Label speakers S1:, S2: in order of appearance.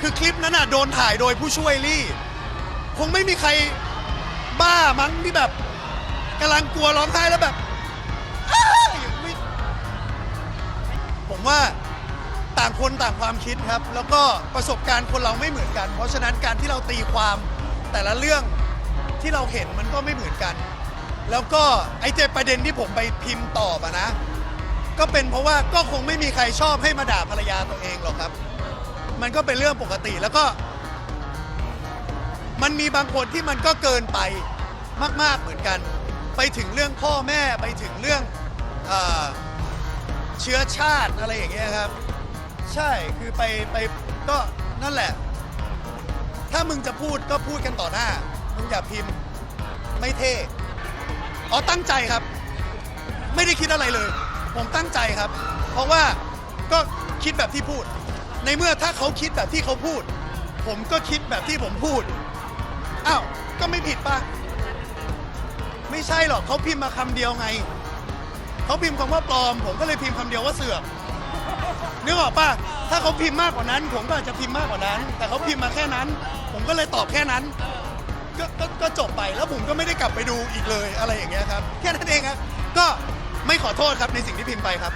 S1: คือคลิปนั้นอะโดนถ่ายโดยผู้ช่วยลี่ คงไม่มีใครบ้ามั้งที่แบบกำลังกลัวร้องไห้แล้วแบบอ้ายไม่ผมว่าต่างคนต่างความคิดครับ แล้วก็ประสบการณ์คนเราไม่เหมือนกัน เพราะฉะนั้นการที่เราตีความแต่ละเรื่องที่เราเห็นมันก็ไม่เหมือนกัน แล้วก็ไอ้เจประเด็นที่ผมไปพิมพ์ตอบอะนะ ก็เป็นเพราะว่าก็คงไม่มีใครชอบให้มาด่าภรรยาตัวเองหรอกครับ มันก็เป็นเรื่องปกติแล้วก็ มันมีบางคนที่มันก็เกินไปมาก ๆเหมือนกัน ไปถึงเรื่องพ่อแม่ไปถึงเรื่องเออเชื้อชาติอะไรอย่างเงี้ยครับ ใช่คือไปไปก็นั่นแหละ ถ้ามึงจะพูดก็พูดกันต่อหน้า มึงอย่าพิมพ์ไม่เท่อ๋อตั้งใจครับ ไม่ได้คิดอะไรเลย ผมตั้งใจครับ เพราะว่าก็คิดแบบที่พูด ในเมื่อถ้าเขาคิดแบบที่เขาพูด ผมก็คิดแบบที่ผมพูดอ้าวก็ไม่ผิดป่ะไม่ใช่หรอกเขาพิมพ์มาคำเดียวไงเขาพิมพ์คำว่าปลอม ผมก็เลยพิมพ์คำเดียวว่าเสือกนึกออกป่ะถ้าเขาพิมพ์มากกว่านั้น ผมก็อาจจะพิมพ์มากกว่านั้น แต่เขาพิมพ์มาแค่นั้น ผมก็เลยตอบแค่นั้น ก็ก็ก็จบไปแล้วผมก็ไม่ได้กลับไปดูอีกเลยอะไรอย่างเงี้ยครับ แค่นั้นเองครับ ก็ไม่ขอโทษครับในสิ่งที่พิมพ์ไปครับ